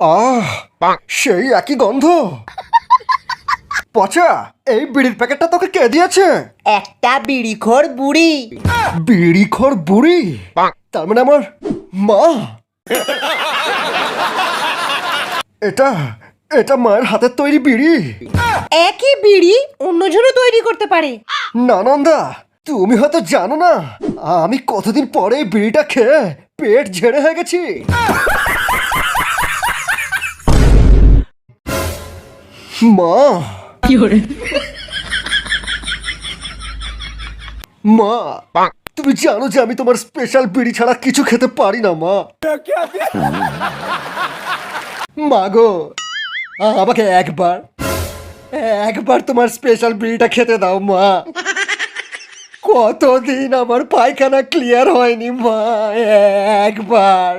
আহ সেই একই গন্ধ। পচা এই বিড়ির প্যাকেটটা তোকে কে দিয়েছে? একটা বিড়িখোর বুড়ি। বিড়িখোর বুড়ি? তার মানে আমার মা? এটা এটা মায়ের হাতের তৈরি বিড়ি। একই বিড়ি অন্যজনও তৈরি করতে পারে। নানন্দা তুমি হয়তো জানো না আমি কতদিন পরে এই বিড়িটা খেয়ে পেট ঝেড়ে হয়ে গেছি। মা। মা তুমি জানো যে আমি তোমার স্পেশাল বিড়ি ছাড়া কিছু খেতে পারি না মা। মা গো আমাকে একবার একবার তোমার স্পেশাল বিড়িটা খেতে দাও মা। কতদিন আমার পায়খানা ক্লিয়ার হয়নি মা একবার।